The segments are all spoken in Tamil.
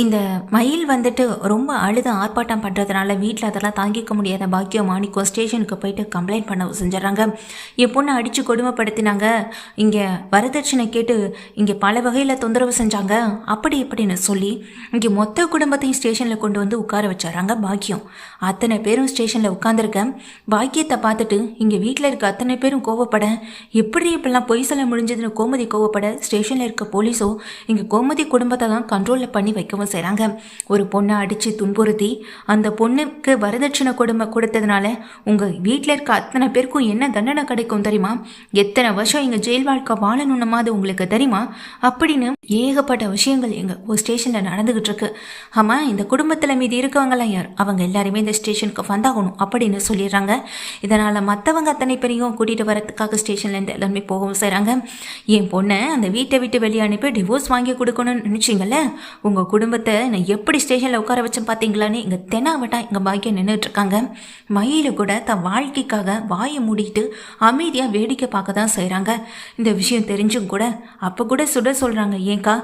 இந்த மயில் வந்துட்டு ரொம்ப அழுது ஆர்ப்பாட்டம் பண்ணுறதுனால வீட்டில் அதெல்லாம் தாங்கிக்க முடியாத பாக்கியம் மாணிக்கம் ஸ்டேஷனுக்கு போயிட்டு கம்ப்ளைண்ட் பண்ண செஞ்சிடறாங்க. என் பொண்ணை அடித்து கொடுமைப்படுத்தினாங்க. இங்கே வரதட்சணை கேட்டு இங்கே பல வகையில் தொந்தரவு செஞ்சாங்க. அப்படி இப்படின்னு சொல்லி இங்கே மொத்த குடும்பத்தையும் ஸ்டேஷனில் கொண்டு வந்து உட்கார வச்சிட்றாங்க பாக்கியம். அத்தனை பேரும் ஸ்டேஷனில் உட்காந்துருக்க பாக்கியத்தை பார்த்துட்டு இங்கே வீட்டில் இருக்க அத்தனை பேரும் கோவப்பட எப்படி இப்படிலாம் பொய் சொல்ல முடிஞ்சதுன்னு கோமதி கோவப்பட ஸ்டேஷனில் இருக்க போலீஸோ இங்கே கோமதி குடும்பத்தை தான் கண்ட்ரோலில் பண்ணி வைக்கவும் செய்கிறாங்க ஒரு பொண்ணை அடித்து துன்புறுத்தி அந்த பொண்ணுக்கு வரதட்சணை கொடுமை கொடுத்ததுனால உங்கள் வீட்டில் இருக்க அத்தனை பேருக்கும் என்ன தண்டனை கிடைக்கும் தெரியுமா? எத்தனை வருஷம் எங்கள் ஜெயில் வாழ்க்கை வாழணும்னுமா அது உங்களுக்கு தெரியுமா? அப்படின்னு ஏகப்பட்ட விஷயங்கள் எங்கள் ஒரு ஸ்டேஷனில் நடந்துக்கிட்டு இருக்கு. ஆமாம் இந்த குடும்பத்தில் மீதி இருக்கவங்களாம் யார்? அவங்க எல்லாருமே இந்த ஸ்டேஷனுக்கு வந்தாகணும் அப்படின்னு சொல்லிடுறாங்க. இதனால் மற்றவங்க அத்தனை பேரையும் கூட்டிகிட்டு வரதுக்காக ஸ்டேஷன்லேருந்து எல்லாருமே போகவும் செய்கிறாங்க என் பொண்ணை அந்த வீட்டை விட்டு வெளியே அனுப்பி டிவோர்ஸ் வாங்கி கொடுக்கணும்னு நினச்சிங்கல்ல? உங்கள் குடும்பத்தை நான் எப்படி ஸ்டேஷனில் உட்கார வச்சேன் பார்த்தீங்களான்னு இங்கே தெனாவட்டா இங்கே பாக்கியம் நின்றுட்டு இருக்காங்க கூட தன் வாழ்க்கைக்காக வாயை மூடிட்டு அமைதியாக வேடிக்கை பார்க்க தான் செய்கிறாங்க இந்த விஷயம் தெரிஞ்சும் கூட அப்போ கூட சுட சொல்கிறாங்க ஏங்கா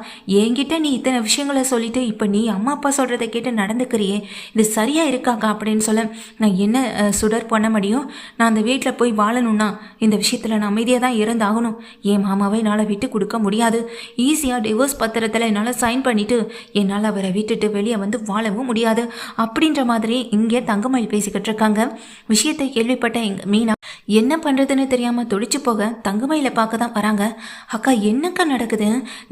என்கிட்ட நீ இத்தனை விஷயங்களை சொல்லிவிட்டு இப்போ நீ அம்மா அப்பா சொல்கிறத கேட்டு நடந்துக்கிறியே? இது சரியாக இருக்காக்கா? அப்படின்னு சொல்ல நான் என்ன சுடர் பண்ண முடியும்? நான் அந்த வீட்டில் போய் வாழணும்னா இந்த விஷயத்தில் நான் அமைதியாக தான் இருந்தாகணும். என் மாமாவை என்னால் விட்டு கொடுக்க முடியாது. ஈஸியாக டிவோர்ஸ் பத்திரத்தில் என்னால் சைன் பண்ணிவிட்டு என்னால் அவரை விட்டுட்டு வெளியே வந்து வாழவும் முடியாது. அப்படின்ற மாதிரி இங்கே தங்கமயில் பேசிக்கிட்டு இருக்காங்க. விஷயத்தை கேள்விப்பட்ட எங்கள் மீனா என்ன பண்ணுறதுன்னு தெரியாமல் துடிச்சு போக தங்கமயில பார்க்க தான் வராங்க. அக்கா என்னக்கா நடக்குது?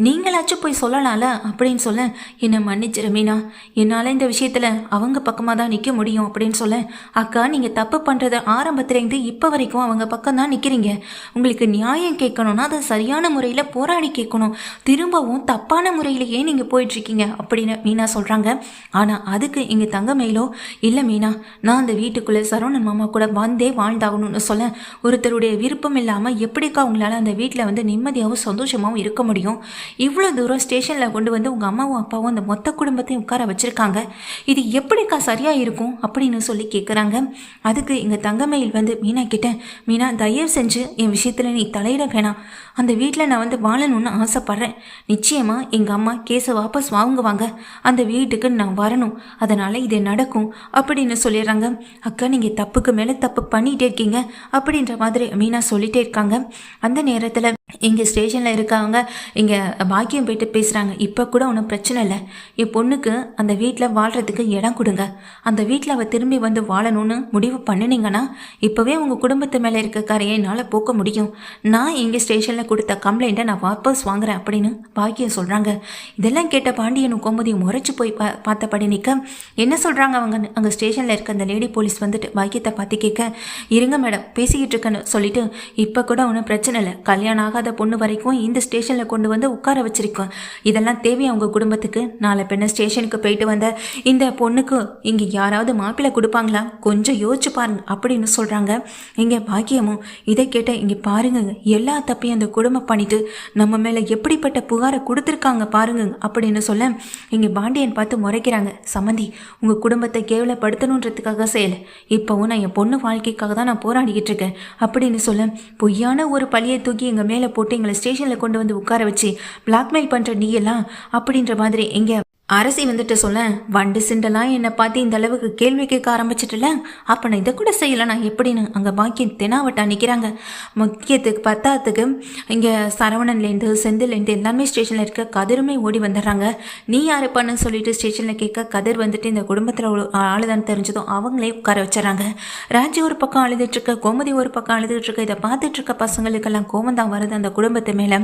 நீங்களாச்சும் போய் சொல்லலாம்ல? அப்படின்னு சொல்ல என்னை மன்னிச்சிரு மீனா. என்னால் இந்த விஷயத்தில் அவங்க பக்கமாக தான் நிற்க முடியும் அப்படின்னு சொல்ல அக்கா நீங்கள் தப்பு பண்ணுறத ஆரம்பத்துலேருந்து இப்போ வரைக்கும் அவங்க பக்கம் தான் நிற்கிறீங்க உங்களுக்கு நியாயம் கேட்கணும்னா அதை சரியான முறையில் போராடி கேட்கணும். திரும்பவும் தப்பான முறையிலேயே நீங்கள் போயிட்டுருக்கீங்க அப்படின்னு மீனா சொல்கிறாங்க ஆனால் அதுக்கு இங்கே தங்கமயிலோ இல்லை மீனா நான் அந்த வீட்டுக்குள்ளே சரவணன் மாமா கூட வந்தே வாழ்ந்தாகணும்னு சொல்ல ஒருத்தருடைய விருப்பம் இல்லாமல் எப்படிக்கா உங்களால் அந்த வீட்டில் வந்து நிம்மதியாகவும் சந்தோஷமாகவும் இருக்க முடியும்? இவ்வளோ தூரம் ஸ்டேஷனில் கொண்டு வந்து உங்கள் அம்மாவும் அப்பாவும் அந்த மொத்த குடும்பத்தையும் உட்கார வச்சுருக்காங்க. இது எப்படிக்கா சரியாக இருக்கும்? அப்படின்னு சொல்லி கேட்குறாங்க அதுக்கு எங்கள் தங்கமயில் வந்து மீனா கிட்ட மீனா தயவு செஞ்சு என் விஷயத்தில் நீ தலையிட வேணாம். அந்த வீட்டில் நான் வந்து வாழணும்னு ஆசைப்பட்றேன். நிச்சயமாக எங்கள் அம்மா கேஸை வாபஸ் வாங்குவாங்க. அந்த வீட்டுக்கு நான் வரணும். அதனால் இது நடக்கும். அப்படின்னு சொல்லிடுறாங்க. அக்கா நீங்கள் தப்புக்கு மேலே தப்பு பண்ணிகிட்டே இருக்கீங்க. அப்படின்ற மாதிரி மீனா சொல்லிட்டே இருக்காங்க. அந்த நேரத்தில் இங்கே ஸ்டேஷனில் இருக்கவங்க இங்கே பாக்கியம் போயிட்டு பேசுகிறாங்க இப்போ கூட ஒன்றும் பிரச்சனை இல்லை. என் பொண்ணுக்கு அந்த வீட்டில் வாழ்கிறதுக்கு இடம் கொடுங்க. அந்த வீட்டில் அவள் திரும்பி வந்து வாழணும்னு முடிவு பண்ணினீங்கன்னா இப்போவே உங்கள் குடும்பத்து மேலே இருக்க கரையை என்னால் போக்க முடியும். நான் இங்கே ஸ்டேஷனில் கொடுத்த கம்ப்ளைண்ட்டை நான் வாபஸ் வாங்குறேன் அப்படின்னு பாக்கியம் சொல்கிறாங்க இதெல்லாம் கேட்ட பாண்டியனுக்கும் கோமதியும் முறைச்சு போய் பா பார்த்தபடி நிற்க என்ன சொல்கிறாங்க அவங்க? அங்கே ஸ்டேஷனில் இருக்க அந்த லேடி போலீஸ் வந்துட்டு பாக்கியத்தை பார்த்து கேட்க இருங்க மேடம் பேசிக்கிட்டு இருக்கேன்னு சொல்லிட்டு இப்போ கூட ஒன்றும் பிரச்சனை இல்லை. கல்யாணம் ஆகாத பொண்ணு வரைக்கும் இந்த ஸ்டேஷனில் கொண்டு வந்து உட்கார வச்சிருக்கோம். இதெல்லாம் தேவை அவங்க குடும்பத்துக்கு? நாளை பெண்ண ஸ்டேஷனுக்கு போயிட்டு வந்த இந்த பொண்ணுக்கு இங்கே யாராவது மாப்பிள்ளை கொடுப்பாங்களா? கொஞ்சம் யோசிச்சு பாருங்க அப்படின்னு சொல்கிறாங்க இங்கே பாக்கியமும் இதை கேட்ட இங்கே பாருங்க எல்லா தப்பையும் அந்த குடும்பம் பண்ணிட்டு நம்ம மேலே எப்படிப்பட்ட புகாரை கொடுத்துருக்காங்க பாருங்க அப்படின்னு சொல்ல இங்கே பாண்டியன் பார்த்து முறைக்கிறாங்க. சம்மந்தி உங்கள் குடும்பத்தை கேவலப்படுத்தணுன்றதுக்காக செய்யலை. இப்போவும் நான் என் பொண்ணு வாழ்க்கைக்காக தான் நான் போராடிக்கிட்டு இருக்கேன். அப்படின்னு சொல்ல பொய்யான ஒரு பழியை தூக்கி எங்கள் மேலே போட்டு எங்களை ஸ்டேஷனில் கொண்டு வந்து உட்கார வச்சு பிளாக்மெயில் பண்ணுற நீ எல்லாம் அப்படின்ற மாதிரி எங்கே அரசி வந்துட்டு சொல்ல வண்டு சிண்டெல்லாம் என்னை பார்த்து இந்த அளவுக்கு கேள்வி கேட்க ஆரம்பிச்சிட்டுல அப்போ நான் இதை கூட செய்யலை நான் எப்படின்னு அங்கே பாக்கியம் தெனாவட்டா நிற்கிறாங்க முக்கியத்துக்கு பத்தாத்துக்கு இங்கே சரவணன்லேருந்து செந்திலேருந்து எல்லாமே ஸ்டேஷனில் இருக்க கதிருமே ஓடி வந்துடுறாங்க. நீ யார் சொல்லிட்டு ஸ்டேஷனில் கேட்க கதிர் வந்துட்டு இந்த குடும்பத்தில் ஆளுதான் தெரிஞ்சதும் அவங்களே உட்கார வச்சிடறாங்க. ராஜி ஒரு பக்கம் அழுதுட்டுருக்க கோமதி ஒரு பக்கம் அழுதுட்டுருக்க இதை பார்த்துட்டு இருக்க பசங்களுக்கெல்லாம் கோவம் தான் வருது அந்த குடும்பத்து மேலே.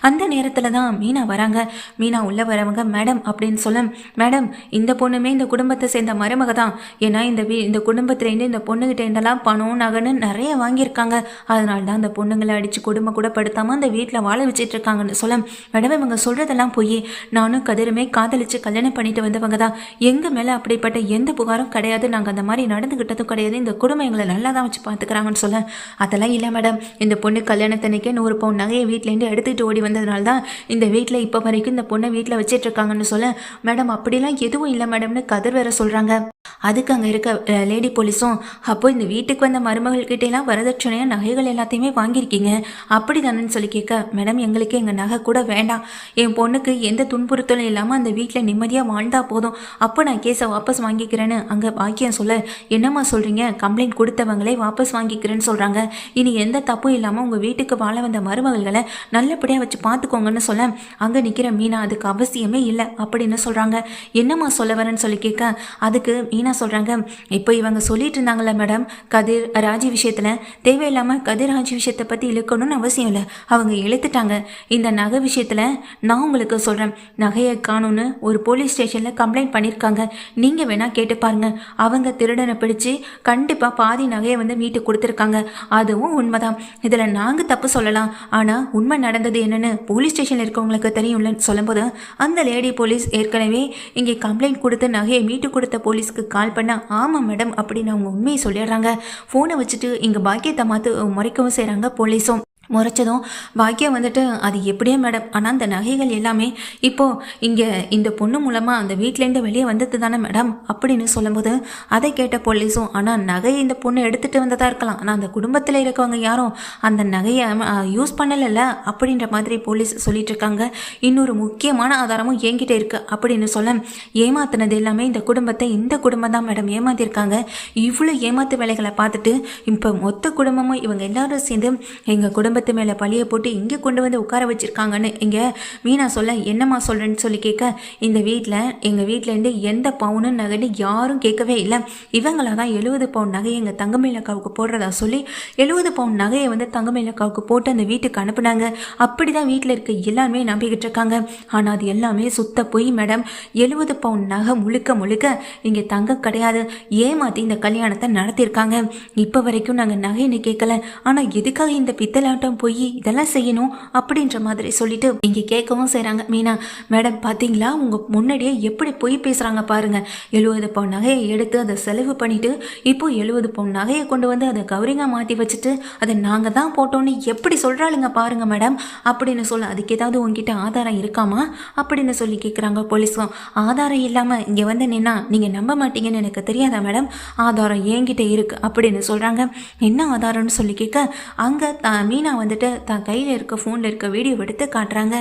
அந்த நேரத்தில் தான் மீனா வராங்க. மீனா உள்ளே வரவங்க மேடம் அப்படின்னு சொல்லி மேடம் இந்த பொண்ணுமே இந்த குடும்பத்தை சேர்ந்த மருமக தான் ஏன்னா இந்த வீ இந்த குடும்பத்துலேருந்து இந்த பொண்ணுகிட்ட இருந்தெல்லாம் பணம் நகைன்னு நிறைய வாங்கியிருக்காங்க. அதனால தான் அந்த பொண்ணுங்களை அடித்து கொடுமை கூட படுத்தாமல் அந்த வீட்டில் வாழ வச்சுட்டு இருக்காங்கன்னு சொல்ல மேடம் இவங்க சொல்கிறதெல்லாம் போய். நானும் கதிருமே காதலிச்சு கல்யாணம் பண்ணிட்டு வந்தவங்க தான் எங்கள் மேலே அப்படிப்பட்ட எந்த புகாரும் கிடையாது. நாங்கள் அந்த மாதிரி நடந்துக்கிட்டதும் கிடையாது. இந்த குடும்பம் எங்களை நல்லா தான் வச்சு பார்த்துக்கிறாங்கன்னு சொல்ல. அதெல்லாம் இல்லை மேடம். இந்த பொண்ணு கல்யாணத்தன்னைக்கே நூறு பவுன் நகையை வீட்டிலேருந்து எடுத்துகிட்டு ஓடி வந்ததுனால தான் இந்த வீட்டில் இப்போ வரைக்கும் இந்த பொண்ணை வீட்டில் வச்சிட்டு இருக்காங்கன்னு சொல்ல. மேடம் அப்படிலாம் எதுவும் இல்லை மேடம்னு கதிர் வேற சொல்கிறாங்க அதுக்கு அங்கே இருக்க லேடி போலீஸும் அப்போ இந்த வீட்டுக்கு வந்த மருமகள் வரதட்சணையாக நகைகள் எல்லாத்தையுமே வாங்கியிருக்கீங்க? அப்படி தானேன்னு சொல்லி கேட்க மேடம் எங்களுக்கு எங்கள் நகை கூட வேண்டாம். என் பொண்ணுக்கு எந்த துன்புறுத்தலும் இல்லாமல் அந்த வீட்டில் நிம்மதியாக வாழ்ந்தா போதும். அப்போ நான் கேஸை வாபஸ் வாங்கிக்கிறேன்னு அங்கே பாக்கியம் சொல்ல என்னம்மா சொல்கிறீங்க கம்ப்ளைண்ட் கொடுத்தவங்களே வாபஸ் வாங்கிக்கிறேன்னு சொல்கிறாங்க இனி எந்த தப்பும் இல்லாமல் உங்கள் வீட்டுக்கு வாழ வந்த மருமகள்களை நல்லபடியாக வச்சு பார்த்துக்கோங்கன்னு சொல்ல அங்கே நிற்கிற மீனா அதுக்கு அவசியமே இல்லை அப்படின்னு சொல்கிறாங்க என்னம்மா சொல்ல வரேன்னு சொல்லி கேட்க அதுக்கு ஈனா சொல்கிறாங்க இப்போ இவங்க சொல்லிட்டு இருந்தாங்களே மேடம் கதிர் ராஜி விஷயத்தில். தேவையில்லாமல் கதிர் ராஜி விஷயத்தை பற்றி இழுக்கணும்னு அவசியம் இல்லை. அவங்க இழுத்துட்டாங்க. இந்த நகை விஷயத்தில் நான் உங்களுக்கு சொல்கிறேன் நகையை காணும்னு ஒரு போலீஸ் ஸ்டேஷனில் கம்ப்ளைண்ட் பண்ணியிருக்காங்க நீங்கள் வேணால் கேட்டு பாருங்க. அவங்க திருடனை பிடிச்சி கண்டிப்பாக பாதி நகையை வந்து மீட்டு கொடுத்துருக்காங்க. அதுவும் உண்மைதான். இதில் நாங்கள் தப்பு சொல்லலாம். ஆனால் உண்மை நடந்தது என்னென்னு போலீஸ் ஸ்டேஷனில் இருக்கவங்களுக்கு தெரியும்லன்னு சொல்லும்போது அந்த லேடி போலீஸ் ஏற்கனவே இங்கே கம்ப்ளைண்ட் கொடுத்து நகையை மீட்டு கொடுத்த போலீஸ்க்கு கால் பண்ண ஆமாம் மேடம் அப்படின்னு அவங்க உண்மையை சொல்லிடுறாங்க. ஃபோனை வச்சுட்டு இங்கே பாக்கியத்தை மாற்று முறைக்கவும் செய்கிறாங்க போலீஸும். முறைச்சதும் பாக்கியம் வந்துட்டு அது எப்படியே மேடம் ஆனால் அந்த நகைகள் எல்லாமே இப்போது இங்கே இந்த பொண்ணு மூலமாக அந்த வீட்டிலேருந்து வெளியே வந்தது தானே மேடம் அப்படின்னு சொல்லும்போது அதை கேட்ட போலீஸும் ஆனால் நகையை இந்த பொண்ணு எடுத்துகிட்டு வந்ததாக இருக்கலாம். ஆனால் அந்த குடும்பத்தில் இருக்கவங்க யாரும் அந்த நகையை யூஸ் பண்ணலைல்ல? அப்படின்ற மாதிரி போலீஸ் சொல்லிட்டு இருக்காங்க. இன்னொரு முக்கியமான ஆதாரமும் என்கிட்ட இருக்குது அப்படின்னு சொல்ல ஏமாத்தினது எல்லாமே இந்த குடும்பத்தை இந்த குடும்பம் தான் மேடம் ஏமாத்திருக்காங்க. இவ்வளோ ஏமாத்து வேலைகளை பார்த்துட்டு இப்போ மொத்த குடும்பமும் இவங்க எல்லாரும் சேர்ந்து எங்கள் குடும்பம் குடும்பத்து மேலே பழியை போட்டு இங்கே கொண்டு வந்து உட்கார வச்சுருக்காங்கன்னு இங்கே மீனா சொல்ல என்னம்மா சொல்கிறேன்னு சொல்லி கேட்க இந்த வீட்டில் எங்கள் வீட்டிலேருந்து எந்த பவுனும் நகைன்னு யாரும் கேட்கவே இல்லை. இவங்களா தான் எழுபது பவுன் நகையை எங்கள் தங்கமேலக்காவுக்கு போடுறதா சொல்லி எழுபது பவுன் நகையை வந்து தங்கமேலக்காவுக்கு போட்டு அந்த வீட்டுக்கு அனுப்புனாங்க. அப்படி தான் வீட்டில் இருக்க எல்லாருமே நம்பிக்கிட்டு இருக்காங்க. ஆனால் அது எல்லாமே சுத்த போய் மேடம். எழுபது பவுன் நகை முழுக்க முழுக்க இங்கே தங்கம் கிடையாது. ஏமாற்றி இந்த கல்யாணத்தை நடத்தியிருக்காங்க. இப்போ வரைக்கும் நாங்கள் நகைன்னு கேட்கல. ஆனால் எதுக்காக இந்த பித்தலாட்டம் போய் இதெல்லாம் செய்யணும் அப்படின்ற மாதிரி சொல்லிட்டு இங்கே கேட்கவும் செய்கிறாங்க மீனா மேடம் பார்த்தீங்களா உங்கள் முன்னாடியே எப்படி பொய் பேசுகிறாங்க பாருங்க. எழுபது பவுன் நகையை எடுத்து அதை செலவு பண்ணிட்டு இப்போ எழுபது பவுன் நகையை கொண்டு வந்து அதை கௌரிங்க மாற்றி வச்சுட்டு அதை நாங்கள் தான் போட்டோன்னு எப்படி சொல்கிறாளுங்க பாருங்க மேடம் அப்படின்னு சொல்ல அதுக்கு ஏதாவது உங்ககிட்ட ஆதாரம் இருக்காமா? அப்படின்னு சொல்லி கேட்குறாங்க போலீஸும் ஆதாரம் இல்லாமல் இங்கே வந்து நின்னா நீங்கள் நம்ப மாட்டீங்கன்னு எனக்கு தெரியாதா மேடம்? ஆதாரம் என்கிட்ட இருக்கு அப்படின்னு சொல்கிறாங்க என்ன ஆதாரம்னு சொல்லி கேட்க அங்கே மீனா வந்துட்டு தான் கையில் இருக்க ஃபோனில் இருக்க வீடியோ எடுத்து காட்டுறாங்க.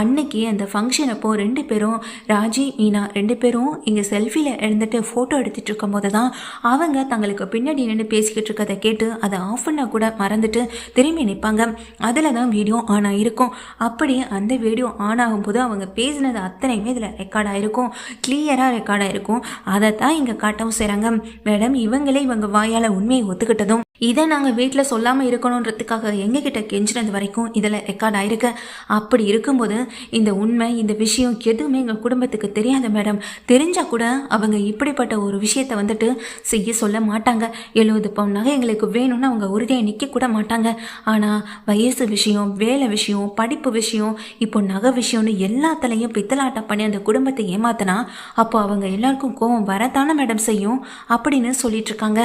அன்னைக்கு அந்த ஃபங்க்ஷன் அப்போ ரெண்டு பேரும் ராஜி மீனா ரெண்டு பேரும் இங்கே செல்ஃபியில் இருந்துட்டு ஃபோட்டோ எடுத்துட்டு இருக்கும்போது தான் அவங்க தங்களுக்கு பின்னாடி நின்று பேசிக்கிட்டு இருக்கதை கேட்டு அதை ஆஃப் பண்ணால் கூட மறந்துட்டு திரும்பி நிற்பாங்க அதில் தான் வீடியோ ஆன் ஆகிருக்கும் அப்படி அந்த வீடியோ ஆன் ஆகும்போது அவங்க பேசினது அத்தனையுமே இதில் ரெக்கார்ட் ஆகிருக்கும் கிளியராக ரெக்கார்ட் ஆகிருக்கும் அதை தான் இங்கே காட்டவும் செய்கிறாங்க மேடம் இவங்களே இவங்க வாயால் உண்மையை ஒத்துக்கிட்டதும் இதை நாங்கள் வீட்டில் சொல்லாமல் இருக்கணுன்றதுக்காக எங்ககிட்ட கெஞ்சினது வரைக்கும் இதில் ரெக்கார்ட் ஆயிருக்கு. அப்படி இருக்கும்போது இந்த உண்மை இந்த விஷயம் எதுவுமே எங்கள் குடும்பத்துக்கு தெரியாத மேடம். தெரிஞ்சால் கூட அவங்க இப்படிப்பட்ட ஒரு விஷயத்தை வந்துட்டு செய்ய சொல்ல மாட்டாங்க. எழுபது பவுன் நகை எங்களுக்கு வேணும்னு அவங்க உறுதியாக நிற்க கூட மாட்டாங்க. ஆனால் வயசு விஷயம் வேலை விஷயம் படிப்பு விஷயம் இப்போ நகை விஷயம்னு எல்லாத்துலேயும் பித்தலாட்டம் பண்ணி அந்த குடும்பத்தை ஏமாத்தினா அப்போ அவங்க எல்லாருக்கும் கோவம் வரத்தானே மேடம் செய்யும்? அப்படின்னு சொல்லிட்டு இருக்காங்க.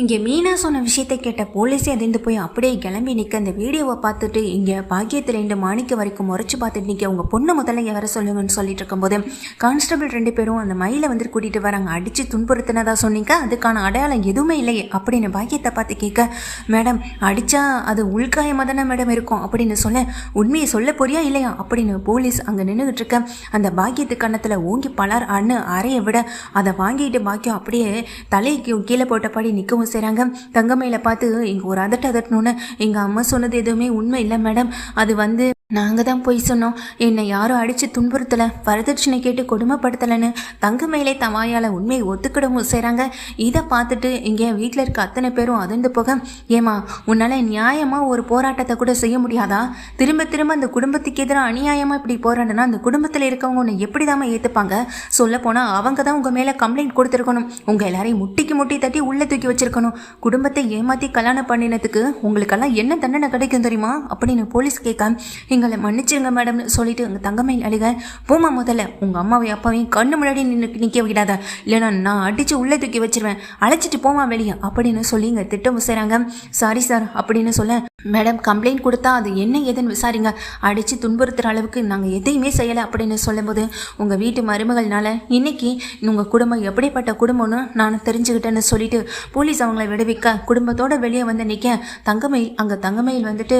இங்கே மீனா சொன்ன விஷயத்தை கேட்ட போலீஸே அதிர்ந்து போய் அப்படியே கிளம்பி நிற்க அந்த வீடியோவை பார்த்துட்டு இங்கே பாக்கியத்துலேருந்து மாணிக்க வரைக்கும் முறைச்சு பார்த்துட்டு நிற்க உங்கள் பொண்ணு முதல்ல வர சொல்லுங்கன்னு சொல்லிட்டு இருக்கும்போது கான்ஸ்டபிள் ரெண்டு பேரும் அந்த மயிலை வந்து கூட்டிகிட்டு வராங்க. அடித்து துன்புறுத்தினதா சொன்னீங்க. அதுக்கான அடையாளம் எதுவுமே இல்லையே அப்படின்னு பாக்கியத்தை பார்த்து கேட்க மேடம் அடித்தா அது உள்காயமாக தானே மேடம் இருக்கும்? அப்படின்னு சொல்ல உண்மையை சொல்ல போறியா இல்லையா? அப்படின்னு போலீஸ் அங்கே நின்றுக்கிட்டு இருக்க அந்த பாக்கியத்து கன்னத்தில் ஓங்கி பலர் அண்ணு அறைய விட அதை வாங்கிட்டு பாக்கியம் அப்படியே தலைக்கு கீழே போட்டபடி நிற்கவும் செய்கிறாங்க தங்கமையில பார்த்து இங்கே ஒரு அதட்ட அதட்டணுன்னு எங்கள் அம்மா சொன்னது எதுவுமே உண்மை இல்லை மேடம். அது வந்து நாங்கள் தான் போய் சொன்னோம். என்னை யாரும் அடித்து துன்புறுத்தலை வரதட்சணை கேட்டு கொடுமைப்படுத்தலைன்னு தங்க மேலே தவாயால் உண்மையை ஒத்துக்கிடவும் செய்கிறாங்க இதை பார்த்துட்டு இங்கே வீட்டில் இருக்க அத்தனை பேரும் அதிர்ந்து போக ஏமா உன்னால் நியாயமாக ஒரு போராட்டத்தை கூட செய்ய முடியாதா? திரும்ப திரும்ப அந்த குடும்பத்துக்கு எதிராக அநியாயமாக இப்படி போராடினா அந்த குடும்பத்தில் இருக்கவங்க உன்னை எப்படி தாம ஏற்றுப்பாங்க சொல்லப்போனால் அவங்க தான் உங்கள் மேலே கம்ப்ளைண்ட் கொடுத்துருக்கணும். உங்கள் எல்லாரையும் முட்டிக்கு முட்டி தட்டி உள்ளே தூக்கி வச்சிருக்கணும். குடும்பத்தை ஏமாற்றி கல்யாணம் பண்ணினதுக்கு உங்களுக்கெல்லாம் என்ன தண்டனை கிடைக்கும் தெரியுமா? அப்படின்னு போலீஸ் கேட்க எங்களை மன்னிச்சிருங்க மேடம்னு சொல்லிட்டு எங்கள் தங்கமையில் அழுக. போமா முதல்ல உங்கள் அம்மாவை அப்பாவையும் கண்ணு முன்னாடி நின்று நிற்க விடாத இல்லைன்னா நான் அடித்து உள்ளே தூக்கி வச்சிருவேன். அழைச்சிட்டு போமா வெளியே அப்படின்னு சொல்லி இங்கே திட்டம் செய்கிறாங்க சாரி சார் அப்படின்னு சொல்ல மேடம் கம்ப்ளைண்ட் கொடுத்தா அது என்ன ஏதுன்னு விசாரிங்க. அடித்து துன்புறுத்துகிற அளவுக்கு நாங்கள் எதையுமே செய்யலை அப்படின்னு சொல்லும்போது உங்கள் வீட்டு மருமகள்னால இன்னைக்கு உங்கள் குடும்பம் எப்படிப்பட்ட குடும்பம்னு நான் தெரிஞ்சுக்கிட்டேன்னு சொல்லிட்டு போலீஸ் அவங்கள விடுவிக்க குடும்பத்தோடு வெளியே வந்து நிற்க தங்கமயில் அங்கே தங்கமயில் வந்துட்டு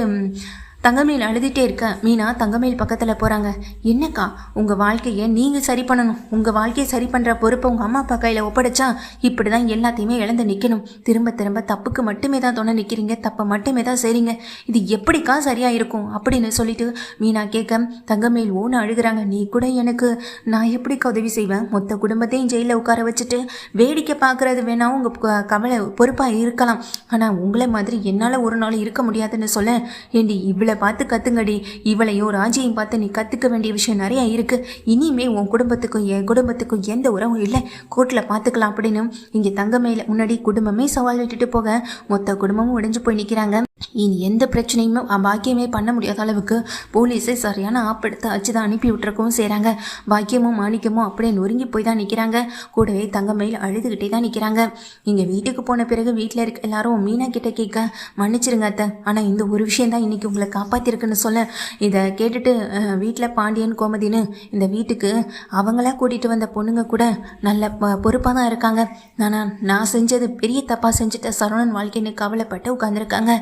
தங்கமேல் அழுதுகிட்டே இருக்க. மீனா தங்கமேல் பக்கத்தில் போகிறாங்க என்னக்கா உங்கள் வாழ்க்கையை நீங்கள் சரி பண்ணணும். உங்கள் வாழ்க்கையை சரி பண்ணுற பொறுப்பை உங்கள் அம்மா அப்பா கையில் ஒப்படைச்சா இப்படி தான் எல்லாத்தையுமே இழந்து நிற்கணும் திரும்ப திரும்ப தப்புக்கு மட்டுமே தான் துணை நிற்கிறீங்க தப்பை மட்டுமே தான் செய்கிறீங்க இது எப்படிக்கா சரியாக இருக்கும் அப்படின்னு சொல்லிட்டு மீனா கேட்க தங்கமேல் ஓன்னு அழுகுறாங்க. நீ கூட எனக்கு நான் எப்படிக்கா உதவி செய்வேன்? மொத்த குடும்பத்தையும் ஜெயிலில் உட்கார வச்சுட்டு வேடிக்கை பார்க்குறது வேணா உங்கள் கவலை பொறுப்பாக இருக்கலாம். ஆனால் உங்களை மாதிரி என்னால் ஒரு நாள் இருக்க முடியாதுன்னு சொல்ல ஏண்டி இவளை பார்த்து கத்துங்கடி. இவளையும் ராஜியையும் பார்த்து நீ கற்றுக்க வேண்டிய விஷயம் நிறையா இருக்குது இனிமே உன் குடும்பத்துக்கும் என் குடும்பத்துக்கும் எந்த உறவும் இல்லை. கோர்ட்டில் பார்த்துக்கலாம் அப்படின்னு. இங்கே தங்கமேல முன்னாடி குடும்பமே சவால் விட்டுட்டு போக. மொத்த குடும்பமும் உடைஞ்சு போய் நிற்கிறாங்க இனி எந்த பிரச்சனையுமே பாக்கியமே பண்ண முடியாத அளவுக்கு போலீஸே சரியான ஆப்படுத்த அச்சு தான் அனுப்பி விட்டுருக்கவும் செய்கிறாங்க பாக்கியமும் மாணிக்கமும் அப்படியே நொறுங்கி போய் தான் நிற்கிறாங்க கூடவே தங்கமையில் அழுதுகிட்டே தான் நிற்கிறாங்க இங்கே வீட்டுக்கு போன பிறகு வீட்டில் இருக்க எல்லாரும் மீனா கிட்ட கேட்க மன்னிச்சிருங்க அத்தை. ஆனால் இந்த ஒரு விஷயம் தான் இன்னைக்கு உங்களுக்கு காப்பாற்றிருக்குன்னு சொல்ல இதை கேட்டுட்டு வீட்டில் பாண்டியன் கோமதின்னு இந்த வீட்டுக்கு அவங்களா கூட்டிகிட்டு வந்த பொண்ணுங்க கூட நல்ல பொறுப்பாக தான் இருக்காங்க. ஆனால் நான் செஞ்சது பெரிய தப்பாக செஞ்சுட்ட சரவணன் வாழ்க்கைன்னு கவலைப்பட்டு உட்காந்துருக்காங்க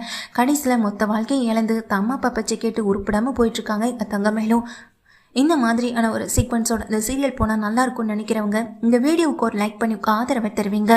கடைசியில் மொத்த வாழ்க்கையை இழந்து தம்மா பப்பச்சை அப்பா பச்சை கேட்டு உருப்பிடாமல் போயிட்டுருக்காங்க இந்த தங்கமேலும். இந்த மாதிரியான ஒரு சீக்வன்ஸோட இந்த சீரியல் போனால் நல்லா இருக்கும்னு நினைக்கிறவங்க இந்த வீடியோவுக்கு ஒரு லைக் பண்ணி ஆதரவை தருவீங்க.